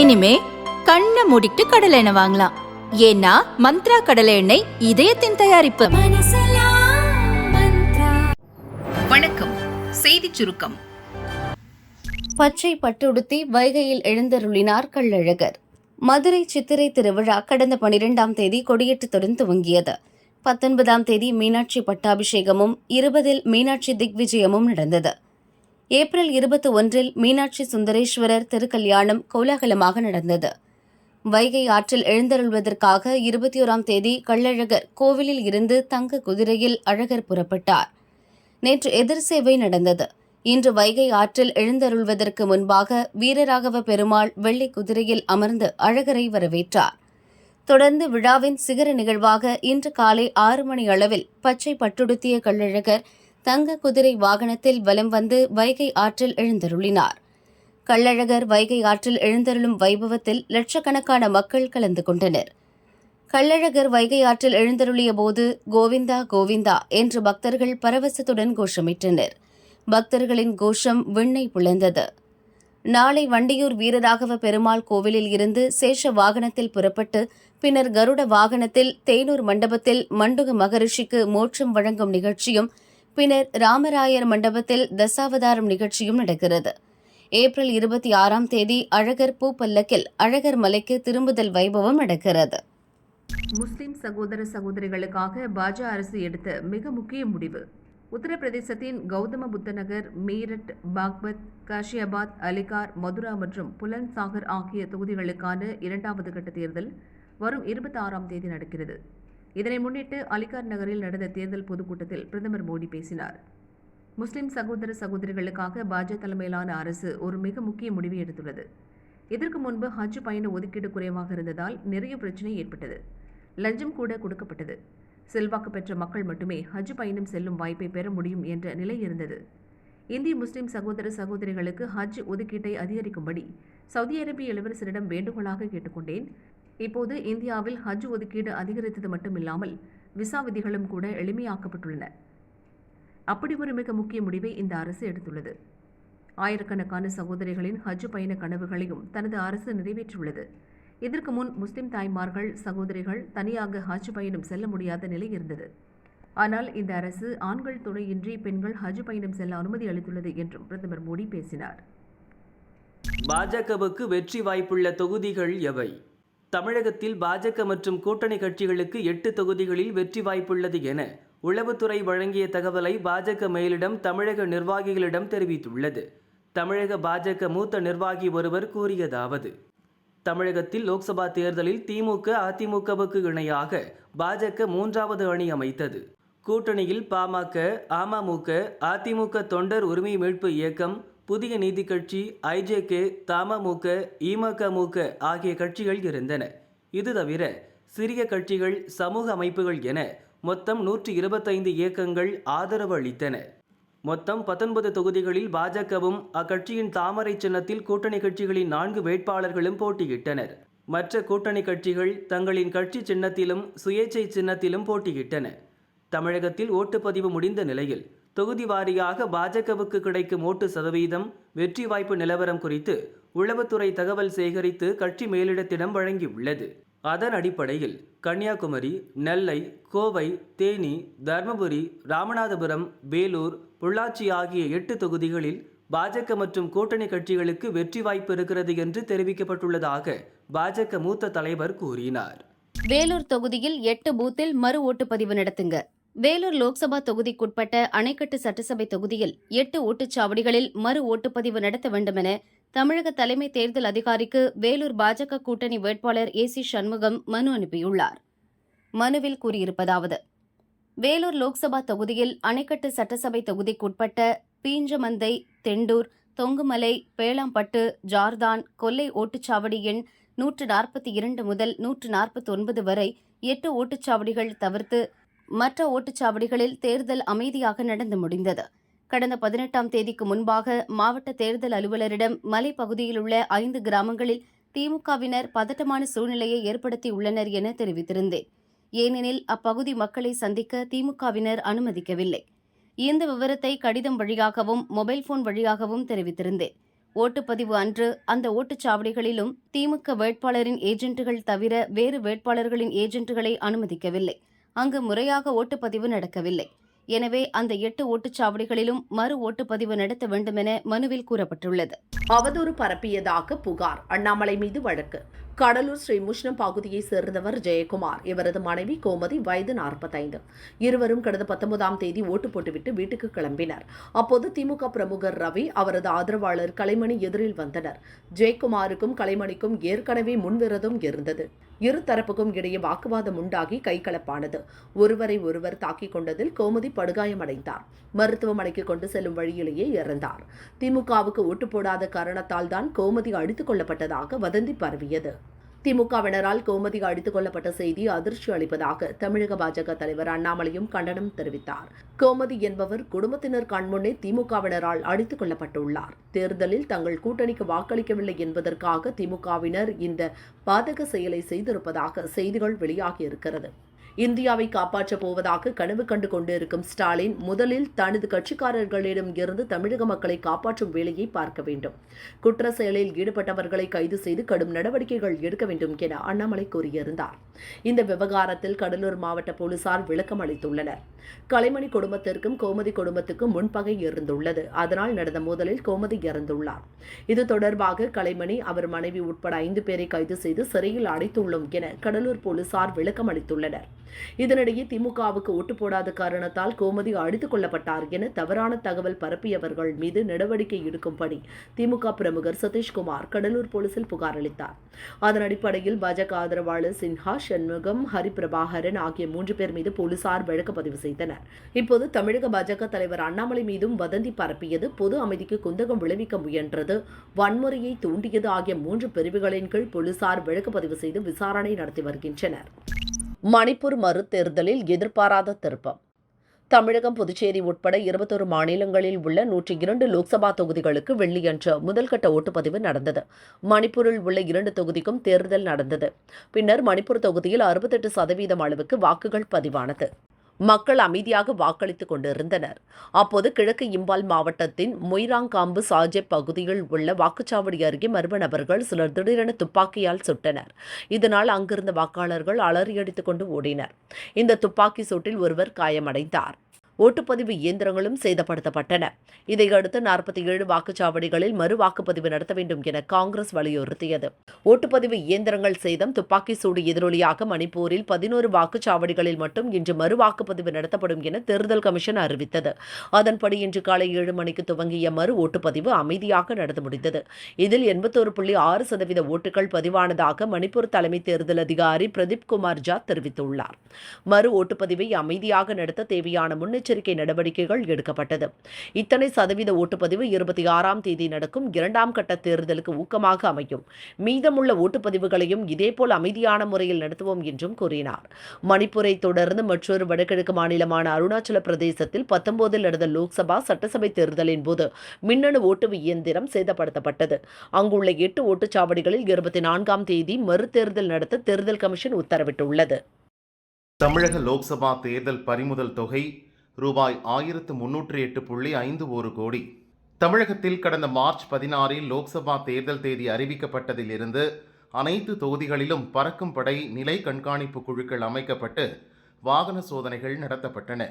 இனிமே கண்ணை மூடிட்டு கடலை எண்ணெய் வாங்கலாம். ஏன்னா மந்த்ரா கடலை எண்ணெய் இதயத்தின் தயாரிப்பு. வணக்கம். செய்திச் சுருக்கம். பச்சை பட்டுடுத்தி வைகையில் எழுந்தருளினார் கள்ளழகர். மதுரை சித்திரை திருவிழா கடந்த பனிரெண்டாம் தேதி கொடியேற்றத்துடன் துவங்கியது. பத்தொன்பதாம் தேதி மீனாட்சி பட்டாபிஷேகமும் இருபதில் மீனாட்சி திக்விஜயமும் நடந்தது. ஏப்ரல் இருபத்தி ஒன்றில் மீனாட்சி சுந்தரேஸ்வரர் திருக்கல்யாணம் கோலாகலமாக நடந்தது. வைகை ஆற்றில் எழுந்தருள்வதற்காக இருபத்தி ஓராம் தேதி கள்ளழகர் கோவிலில் இருந்து தங்க குதிரையில் அழகர் புறப்பட்டார். நேற்று எதிர் சேவை நடந்தது. இன்று வைகை ஆற்றில் எழுந்தருள்வதற்கு முன்பாக வீரராகவ பெருமாள் வெள்ளை குதிரையில் அமர்ந்து அழகரை வரவேற்றார். தொடர்ந்து விழாவின் சிகர நிகழ்வாக இன்று காலை ஆறு மணி அளவில் பச்சை பட்டுடுத்திய கள்ளழகர் தங்க குதிரை வாகனத்தில் வலம் வந்து வைகை ஆற்றில் எழுந்தருளினார். கள்ளழகர் வைகை ஆற்றில் எழுந்தருளும் வைபவத்தில் லட்சக்கணக்கான மக்கள் கலந்து கொண்டனர். கள்ளழகர் வைகை ஆற்றில் எழுந்தருளிய போது கோவிந்தா கோவிந்தா என்று பக்தர்கள் பரவசத்துடன் கோஷமிட்டனர். பக்தர்களின் கோஷம் விண்ணை புலந்தது. நாளை வண்டியூர் வீரராகவ பெருமாள் கோவிலில் இருந்து சேஷ வாகனத்தில் புறப்பட்டு பின்னர் கருட வாகனத்தில் தேனூர் மண்டபத்தில் மண்டுக மகரிஷிக்கு மோட்சம் வழங்கும் நிகழ்ச்சியும் பின்னர் ராமராயர் மண்டபத்தில் தசாவதாரம் நிகழ்ச்சியும் நடக்கிறது. ஏப்ரல் இருபத்தி ஆறாம் தேதி அழகர் பூப்பல்லக்கில் அழகர் மலைக்கு திரும்புதல் வைபவம் நடக்கிறது. முஸ்லிம் சகோதர சகோதரிகளுக்காக பாஜ அரசு எடுத்த மிக முக்கிய முடிவு. உத்தரப்பிரதேசத்தின் கௌதம புத்த நகர் மீரட் பாக்பத் காஷியாபாத் அலிகார் மதுரா மற்றும் புலன் சாகர் ஆகிய தொகுதிகளுக்கான இரண்டாவது கட்ட தேர்தல் வரும் இருபத்தி ஆறாம் தேதி நடக்கிறது. இதனை முன்னிட்டு அலிகார் நகரில் நடந்த தேர்தல் பொதுக்கூட்டத்தில் பிரதமர் மோடி பேசினார். முஸ்லிம் சகோதர சகோதரிகளுக்காக பாஜக தலைமையிலான அரசு ஒரு மிக முக்கிய முடிவை எடுத்துள்ளது. இதற்கு முன்பு ஹஜ் பயண ஒதுக்கீடு குறைவாக இருந்ததால் நிறைய பிரச்சனை ஏற்பட்டது. லஞ்சம் கூட கொடுக்கப்பட்டது. செல்வாக்கு பெற்ற மக்கள் மட்டுமே ஹஜ் பயணம் செல்லும் வாய்ப்பை பெற முடியும் என்ற நிலை இருந்தது. இந்திய முஸ்லிம் சகோதர சகோதரிகளுக்கு ஹஜ் ஒதுக்கீட்டை அதிகரிக்கும்படி சவுதி அரேபிய இளவரசரிடம் வேண்டுகோளாக கேட்டுக்கொண்டேன். இப்போது இந்தியாவில் ஹஜ் ஒதுக்கீடு அதிகரித்தது மட்டுமில்லாமல் விசா விதிகளும் கூட எளிமையாக்கப்பட்டுள்ளன. அப்படி ஒரு மிக முக்கிய முடிவை இந்த அரசு எடுத்துள்ளது. ஆயிரக்கணக்கான சகோதரிகளின் ஹஜ் பயண கனவுகளையும் தனது அரசு நிறைவேற்றியுள்ளது. இதற்கு முன் முஸ்லிம் தாய்மார்கள் சகோதரிகள் தனியாக ஹஜ் பயணம் செல்ல முடியாத நிலை இருந்தது. ஆனால் இந்த அரசு ஆண்கள் துணையின்றி பெண்கள் ஹஜ் பயணம் செல்ல அனுமதி அளித்துள்ளது என்றும் பிரதமர் மோடி பேசினார். பாஜகவுக்கு வெற்றி வாய்ப்புள்ள தொகுதிகள் எவை? தமிழகத்தில் பாஜக மற்றும் கூட்டணி கட்சிகளுக்கு எட்டு தொகுதிகளில் வெற்றி வாய்ப்புள்ளது என உளவுத்துறை வழங்கிய தகவலை பாஜக மேலிடம் தமிழக நிர்வாகிகளிடம் தெரிவித்துள்ளது. தமிழக பாஜக மூத்த நிர்வாகி ஒருவர் கூறியதாவது தமிழகத்தில் லோக்சபா தேர்தலில் திமுக அதிமுகவுக்கு இணையாக பாஜக மூன்றாவது அணி அமைத்தது. கூட்டணியில் பாமக அமமுக அதிமுக தொண்டர் உரிமை மீட்பு இயக்கம் புதிய நீதி கட்சி ஐஜேகே தமமுக இமகமுக ஆகிய கட்சிகள் இருந்தன. இது தவிர சிறிய கட்சிகள் சமூக அமைப்புகள் என மொத்தம் நூற்றி இருபத்தைந்து இயக்கங்கள் ஆதரவு அளித்தன. மொத்தம் பத்தொன்பது தொகுதிகளில் பாஜகவும் அக்கட்சியின் தாமரை சின்னத்தில் கூட்டணி கட்சிகளின் நான்கு வேட்பாளர்களும் போட்டியிட்டனர். மற்ற கூட்டணி கட்சிகள் தங்களின் கட்சி சின்னத்திலும் சுயேச்சை சின்னத்திலும் போட்டியிட்டன. தமிழகத்தில் ஓட்டுப்பதிவு முடிந்த நிலையில் தொகுதி வாரியாக பாஜகவுக்கு கிடைக்கும் ஓட்டு சதவீதம் வெற்றி வாய்ப்பு நிலவரம் குறித்து உளவுத்துறை தகவல் சேகரித்து கட்சி மேலிடத்திடம் வழங்கியுள்ளது. அதன் அடிப்படையில் கன்னியாகுமரி நெல்லை கோவை தேனி தர்மபுரி ராமநாதபுரம் வேலூர் பொள்ளாச்சி ஆகிய எட்டு தொகுதிகளில் பாஜக மற்றும் கூட்டணி கட்சிகளுக்கு வெற்றி வாய்ப்பு இருக்கிறது என்று தெரிவிக்கப்பட்டுள்ளதாக பாஜக மூத்த தலைவர் கூறினார். வேலூர் தொகுதியில் எட்டு பூத்தில் மறு ஓட்டுப்பதிவு நடத்துங்க. வேலூர் லோக்சபா தொகுதிக்குட்பட்ட அணைக்கட்டு சட்டசபை தொகுதியில் எட்டு ஓட்டுச்சாவடிகளில் மறு ஓட்டுப்பதிவு நடத்த வேண்டுமென தமிழக தலைமை தேர்தல் அதிகாரிக்கு வேலூர் பாஜக கூட்டணி வேட்பாளர் ஏ சி சண்முகம் மனு அனுப்பியுள்ளார். மனுவில் கூறியிருப்பதாவது வேலூர் லோக்சபா தொகுதியில் அணைக்கட்டு சட்டசபை தொகுதிக்குட்பட்ட பீஞ்சமந்தை தெண்டூர் தொங்குமலை பேளாம்பட்டு ஜார்தான் கொல்லை ஓட்டுச்சாவடி எண் நூற்று நாற்பத்தி இரண்டு முதல் நூற்று நாற்பத்தி ஒன்பது வரை எட்டு ஓட்டுச்சாவடிகள் தவிர்த்து மற்ற ஓட்டுச்சாவடிகளில் தேர்தல் அமைதியாக நடந்து முடிந்தது. கடந்த பதினெட்டாம் தேதிக்கு முன்பாக மாவட்ட தேர்தல் அலுவலரிடம் மலைப்பகுதியில் உள்ள ஐந்து கிராமங்களில் திமுகவினர் பதட்டமான சூழ்நிலையை ஏற்படுத்தியுள்ளனர் என தெரிவித்திருந்தேன். ஏனெனில் அப்பகுதி மக்களை சந்திக்க திமுகவினர் அனுமதிக்கவில்லை. இந்த விவரத்தை கடிதம் வழியாகவும் மொபைல் போன் வழியாகவும் தெரிவித்திருந்தேன். ஓட்டுப்பதிவு அன்று அந்த ஓட்டுச்சாவடிகளிலும் திமுக வேட்பாளரின் ஏஜென்ட்டுகள் தவிர வேறு வேட்பாளர்களின் ஏஜென்ட்டுகளை அனுமதிக்கவில்லை. அங்கு முறையாக ஓட்டுப்பதிவு நடக்கவில்லை. எனவே அந்த எட்டு ஓட்டுச்சாவடிகளிலும் மறு ஓட்டுப்பதிவு நடத்த வேண்டுமென மனுவில் கூறப்பட்டுள்ளது. அவதூறு பரப்பியதாக புகார். அண்ணாமலை மீது வழக்கு. கடலூர் ஸ்ரீ முஷ்ணம் பகுதியைச் சேர்ந்தவர் ஜெயக்குமார். இவரது மனைவி கோமதி வயது நாற்பத்தைந்து. இருவரும் கடந்த பத்தொன்பதாம் தேதி ஓட்டு போட்டுவிட்டு வீட்டுக்கு கிளம்பினர். அப்போது திமுக பிரமுகர் ரவி அவரது ஆதரவாளர் கலைமணி எதிரில் வந்தனர். ஜெயக்குமாருக்கும் கலைமணிக்கும் ஏற்கனவே முன்விரதம் இருந்தது. இரு தரப்புக்கும் இடையே வாக்குவாதம் உண்டாகி கைகலப்பானது. ஒருவரை ஒருவர் தாக்கிக் கொண்டதில் கோமதி படுகாயமடைந்தார். மருத்துவமனைக்கு கொண்டு செல்லும் வழியிலேயே இறந்தார். திமுகவுக்கு ஓட்டு போடாத காரணத்தால் தான் கோமதி அடித்துக் கொள்ளப்பட்டதாக வதந்தி பரவியது. திமுகவினரால் கோமதி அடித்துக் கொள்ளப்பட்ட செய்தி அதிர்ச்சி அளிப்பதாக தமிழக பாஜக தலைவர் அண்ணாமலையும் கண்டனம் தெரிவித்தார். கோமதி என்பவர் குடும்பத்தினர் கண்முன்னே திமுகவினரால் அடித்துக் கொள்ளப்பட்டுள்ளார் தேர்தலில் தங்கள் கூட்டணிக்கு வாக்களிக்கவில்லை என்பதற்காக திமுகவினர் இந்த பாதக செயலை செய்திருப்பதாக செய்திகள் வெளியாகியிருக்கிறது. இந்தியாவை காப்பாற்றப் போவதாக கனவு கண்டு கொண்டிருக்கும் ஸ்டாலின் முதலில் தனது கட்சிக்காரர்களிடம் இருந்து தமிழக மக்களை காப்பாற்றும் வேலையை பார்க்க வேண்டும். குற்ற செயலில் ஈடுபட்டவர்களை கைது செய்து கடும் நடவடிக்கைகள் எடுக்க வேண்டும் என அண்ணாமலை கூறியிருந்தார். இந்த விவகாரத்தில் கடலூர் மாவட்ட போலீசார் விளக்கம் அளித்துள்ளனர். கலைமணி குடும்பத்திற்கும் கோமதி குடும்பத்துக்கும் முன்பகை இருந்துள்ளது. அதனால் நடந்த மோதலில் கோமதி இறந்துள்ளார். இது தொடர்பாக கலைமணி அவர் மனைவி உட்பட ஐந்து பேரை கைது செய்து சிறையில் அடைத்துள்ளோம் என கடலூர் போலீசார் விளக்கம் அளித்துள்ளனர். இதனிடையே திமுகவுக்கு ஓட்டு போடாத காரணத்தால் கோமதி அடித்துக் கொள்ளப்பட்டார் என தவறான தகவல் பரப்பியவர்கள் மீது நடவடிக்கை எடுக்கும்படி திமுக பிரமுகர் சதீஷ்குமார் கடலூர் போலீசில் புகார் அளித்தார். அதன் அடிப்படையில் பாஜக ஆதரவாளர் சின்ஹா சண்முகம் ஹரிபிரபாகரன் ஆகிய மூன்று பேர் மீது போலீசார் வழக்கு பதிவு செய்தனர். இப்போது தமிழக பாஜக தலைவர் அண்ணாமலை மீதும் வதந்தி பரப்பியது பொது அமைதிக்கு குந்தகம் விளைவிக்க முயன்றது வன்முறையை தூண்டியது ஆகிய மூன்று பிரிவுகளின் கீழ் போலீசார் வழக்கு பதிவு செய்து விசாரணை நடத்தி வருகின்றனர். மணிப்பூர் மறுதேர்தலில் எதிர்பாராத திருப்பம். தமிழகம் புதுச்சேரி உட்பட இருபத்தொரு மாநிலங்களில் உள்ள நூற்றி இரண்டு லோக்சபா தொகுதிகளுக்கு வெள்ளியன்று முதல்கட்ட ஓட்டுப்பதிவு நடந்தது. மணிப்பூரில் உள்ள இரண்டு தொகுதிக்கும் தேர்தல் நடந்தது. பின்னர் மணிப்பூர் தொகுதியில் அறுபத்தெட்டு சதவீதம் அளவுக்கு வாக்குகள் பதிவானது. மக்கள் அமைதியாக வாக்களித்துக் கொண்டிருந்தனர். அப்போது கிழக்கு இம்பால் மாவட்டத்தின் மொய்ராங்காம்பு சாஜெப் பகுதியில் உள்ள வாக்குச்சாவடி அருகே மர்ம நபர்கள் சிலர் திடீரென துப்பாக்கியால் சுட்டனர். இதனால் அங்கிருந்த வாக்காளர்கள் அலறியடித்துக் கொண்டு ஓடினர். இந்த துப்பாக்கி சூட்டில் ஒருவர் காயமடைந்தார். ஓட்டுப்பதிவு இயந்திரங்களும் சேதப்படுத்தப்பட்டன. இதையடுத்து நாற்பத்தி ஏழு வாக்குச்சாவடிகளில் மறு வாக்குப்பதிவு நடத்த வேண்டும் என காங்கிரஸ் வலியுறுத்தியது. ஓட்டுப்பதிவு இயந்திரங்கள் சேதம் துப்பாக்கி சூடு எதிரொலியாக மணிப்பூரில் பதினோரு வாக்குச்சாவடிகளில் மட்டும் இன்று மறு வாக்குப்பதிவு நடத்தப்படும் என தேர்தல் கமிஷன் அறிவித்தது. அதன்படி இன்று காலை ஏழு மணிக்கு துவங்கிய மறு ஓட்டுப்பதிவு அமைதியாக நடந்து முடிந்தது. இதில் எண்பத்தோரு புள்ளி ஆறு சதவீத ஓட்டுகள் பதிவானதாக மணிப்பூர் தலைமை தேர்தல் அதிகாரி பிரதீப் குமார் ஜா தெரிவித்துள்ளார். மறு ஓட்டுப்பதிவை அமைதியாக நடத்த தேவையான முன்னெச்சரிக்கை முன்னெச்சரிக்கை நடவடிக்கைகள் எடுக்கப்பட்டது. இத்தனை சதவீத ஓட்டுப்பதிவு இருபத்தி ஆறாம் தேதி நடக்கும். இரண்டாம் கட்ட தேர்தலுக்கு ஊக்கமாக அமையும். மீதமுள்ள ஓட்டுப்பதிவுகளையும் இதேபோல் அமைதியான முறையில் நடத்துவோம் என்றும் கூறினார். மணிப்பூரை தொடர்ந்து மற்றொரு வடகிழக்கு மாநிலமான அருணாச்சல பிரதேசத்தில் பத்தொன்பதில் நடந்த லோக்சபா சட்டசபை தேர்தலின் போது மின்னணு ஓட்டு இயந்திரம் சேதப்படுத்தப்பட்டது. அங்குள்ள எட்டு ஓட்டுச்சாவடிகளில் இருபத்தி நான்காம் தேதி மறுதேர்தல் நடத்த தேர்தல் கமிஷன் உத்தரவிட்டுள்ளது. தமிழக லோக்சபா தேர்தல் பறிமுதல் தொகை ரூபாய் ஆயிரத்து முன்னூற்றி எட்டு புள்ளி ஐந்து ஒரு கோடி. தமிழகத்தில் கடந்த மார்ச் பதினாறில் லோக்சபா தேர்தல் தேதி அறிவிக்கப்பட்டதிலிருந்து அனைத்து தொகுதிகளிலும் பறக்கும் படை நிலை கண்காணிப்பு குழுக்கள் அமைக்கப்பட்டு வாகன சோதனைகள் நடத்தப்பட்டன.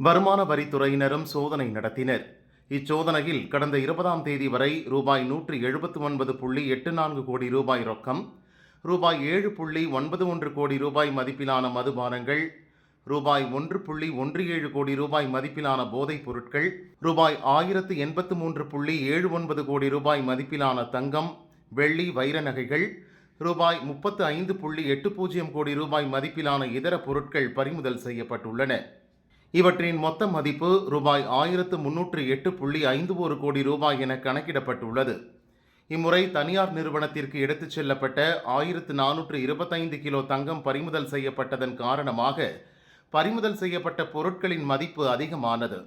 வருமான வரித்துறையினரும் சோதனை நடத்தினர். இச்சோதனையில் கடந்த இருபதாம் தேதி வரை ரூபாய் நூற்றி எழுபத்து ஒன்பது புள்ளி எட்டு நான்கு கோடி ரூபாய் ரொக்கம் ரூபாய் ஏழு புள்ளி ஒன்பது ஒன்று கோடி ரூபாய் மதிப்பிலான மதுபானங்கள் ரூபாய் ஒன்று புள்ளி ஒன்று ஏழு கோடி ரூபாய் மதிப்பிலான போதைப் பொருட்கள் ரூபாய் ஆயிரத்து எண்பத்து மூன்று புள்ளி ஏழு ஒன்பது கோடி ரூபாய் மதிப்பிலான தங்கம் வெள்ளி வைர நகைகள் ரூபாய் முப்பத்து ஐந்து புள்ளி எட்டு பூஜ்ஜியம் கோடி ரூபாய் மதிப்பிலான இதர பொருட்கள் பறிமுதல் செய்யப்பட்டுள்ளன. இவற்றின் மொத்த மதிப்பு ரூபாய் ஆயிரத்து முன்னூற்று எட்டு புள்ளி ஐந்து ஒரு கோடி ரூபாய் என கணக்கிடப்பட்டுள்ளது. இம்முறை தனியார் நிறுவனத்திற்கு எடுத்துச் செல்லப்பட்ட ஆயிரத்து நானூற்று இருபத்தைந்து கிலோ தங்கம் பறிமுதல் செய்யப்பட்டதன் காரணமாக பறிமுதல் செய்யப்பட்ட பொருட்களின் மதிப்பு அதிகமானது.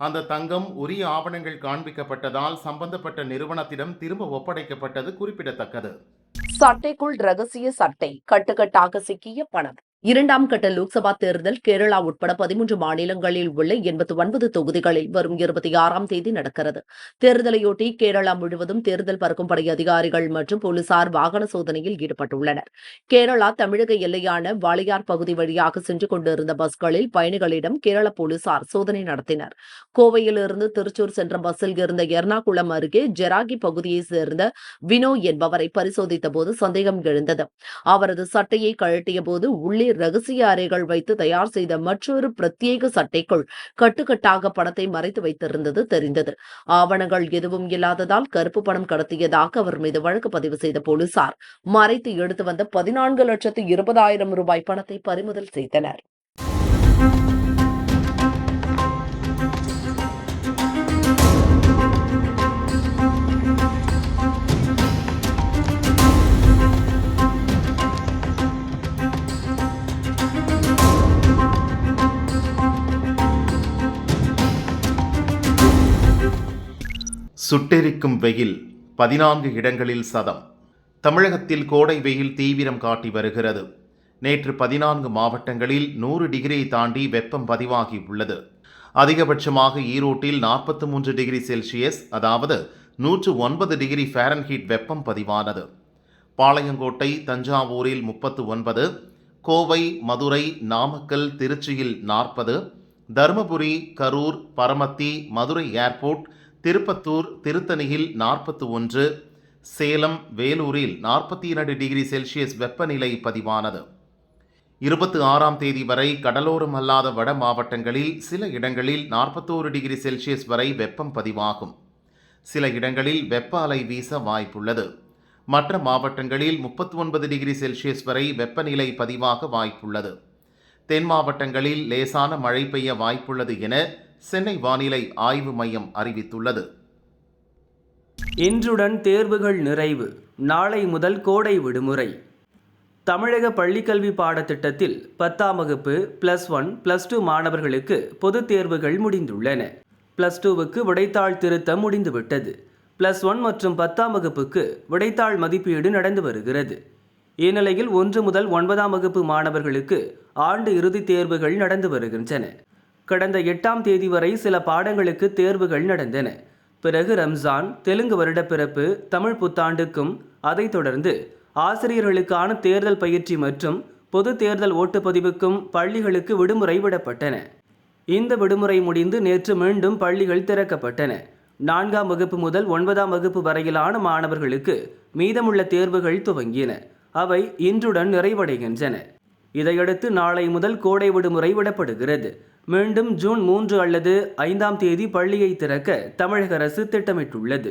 அந்த தங்கம் உரிய ஆவணங்கள் காண்பிக்கப்பட்டதால் சம்பந்தப்பட்ட நிறுவனத்திடம் திரும்ப ஒப்படைக்கப்பட்டது குறிப்பிடத்தக்கது. சட்டைக்குள் ரகசிய சட்டை கட்டுக்கட்டாக சிக்கிய பணம். இரண்டாம் கட்ட லோக்சபா தேர்தல் கேரளா உட்பட பதிமூன்று மாநிலங்களில் உள்ள எண்பத்தி ஒன்பது தொகுதிகளில் வரும் இருபத்தி ஆறாம் தேதி நடக்கிறது. தேர்தலையொட்டி கேரளா முழுவதும் தேர்தல் பறக்கும் படை அதிகாரிகள் மற்றும் போலீசார் வாகன சோதனையில் ஈடுபட்டுள்ளனர். கேரளா தமிழக எல்லையான வாளையார் பகுதி வழியாக சென்று கொண்டிருந்த பஸ்களில் பயணிகளிடம் கேரள போலீசார் சோதனை நடத்தினர். கோவையிலிருந்து திருச்சூர் சென்ற பஸ்ஸில் இருந்த எர்ணாகுளம் அருகே ஜெராகி பகுதியைச் சேர்ந்த வினோ என்பவரை பரிசோதித்த போது சந்தேகம் எழுந்தது. அவரது சட்டையை கழட்டிய போது உள்ளே ரகசிய அறைகள் வைத்து தயார் செய்த மற்றொரு பிரத்யேக சட்டைக்குள் கட்டுக்கட்டாக பணத்தை மறைத்து வைத்திருந்தது தெரிந்தது. ஆவணங்கள் எதுவும் இல்லாததால் கருப்பு பணம் கடத்தியதாக அவர் மீது வழக்கு பதிவு செய்த போலீசார் மறைத்து எடுத்து வந்த பதினான்கு லட்சத்து இருபதாயிரம் ரூபாய் பணத்தை பறிமுதல் செய்தனர். சுட்டெரிக்கும் வெயில் பதினான்கு இடங்களில் சதம். தமிழகத்தில் கோடை வெயில் தீவிரம் காட்டி வருகிறது. நேற்று பதினான்கு மாவட்டங்களில் நூறு டிகிரியை தாண்டி வெப்பம் பதிவாகி உள்ளது. அதிகபட்சமாக ஈரோட்டில் நாற்பத்தி மூன்று டிகிரி செல்சியஸ் அதாவது நூற்று ஒன்பது டிகிரி ஃபாரன்ஹீட் வெப்பம் பதிவானது. பாளையங்கோட்டை தஞ்சாவூரில் முப்பத்து ஒன்பது கோவை மதுரை நாமக்கல் திருச்சியில் நாற்பது தருமபுரி கரூர் பரமத்தி மதுரை ஏர்போர்ட் திருப்பத்தூர் திருத்தணியில் நாற்பத்து ஒன்று சேலம் வேலூரில் நாற்பத்தி இரண்டு டிகிரி செல்சியஸ் வெப்பநிலை பதிவானது. இருபத்தி ஆறாம் தேதி வரை கடலோரம் அல்லாத வட மாவட்டங்களில் சில இடங்களில் நாற்பத்தோரு டிகிரி செல்சியஸ் வரை வெப்பம் பதிவாகும். சில இடங்களில் வெப்ப அலை வீச வாய்ப்புள்ளது. மற்ற மாவட்டங்களில் முப்பத்தி ஒன்பது டிகிரி செல்சியஸ் வரை வெப்பநிலை பதிவாக வாய்ப்புள்ளது. தென் மாவட்டங்களில் லேசான மழை பெய்ய வாய்ப்புள்ளது என சென்னை வானிலை ஆய்வு மையம் அறிவித்துள்ளது. இன்றுடன் தேர்வுகள் நிறைவு. நாளை முதல் கோடை விடுமுறை. தமிழக பள்ளிக்கல்வி பாடத்திட்டத்தில் பத்தாம் வகுப்பு ப்ளஸ் ஒன் ப்ளஸ் டூ மாணவர்களுக்கு பொதுத் தேர்வுகள் முடிந்துள்ளன. ப்ளஸ் டூவுக்கு விடைத்தாள் திருத்தம் முடிந்துவிட்டது. ப்ளஸ் ஒன் மற்றும் பத்தாம் வகுப்புக்கு விடைத்தாள் மதிப்பீடு நடந்து வருகிறது. இந்நிலையில் ஒன்று முதல் ஒன்பதாம் வகுப்பு மாணவர்களுக்கு ஆண்டு இறுதித் தேர்வுகள் நடந்து வருகின்றன. கடந்த எட்டாம் தேதி வரை சில பாடங்களுக்கு தேர்வுகள் நடந்தன. பிறகு ரம்ஜான் தெலுங்கு வருடப்பிறப்பு தமிழ் புத்தாண்டுக்கும் அதைத் தொடர்ந்து ஆசிரியர்களுக்கான தேர்தல் பயிற்சி மற்றும் பொது தேர்தல் ஓட்டுப்பதிவுக்கும் பள்ளிகளுக்கு விடுமுறை விடப்பட்டன. இந்த விடுமுறை முடிந்து நேற்று மீண்டும் பள்ளிகள் திறக்கப்பட்டன. நான்காம் வகுப்பு முதல் ஒன்பதாம் வகுப்பு வரையிலான மாணவர்களுக்கு மீதமுள்ள தேர்வுகள் துவங்கின. அவை இன்றுடன் நிறைவடைகின்றன. இதையடுத்து நாளை முதல் கோடை விடுமுறை விடப்படுகிறது. மீண்டும் ஜூன் மூன்று அல்லது ஐந்தாம் தேதி பள்ளியை திறக்க தமிழக அரசு திட்டமிட்டுள்ளது.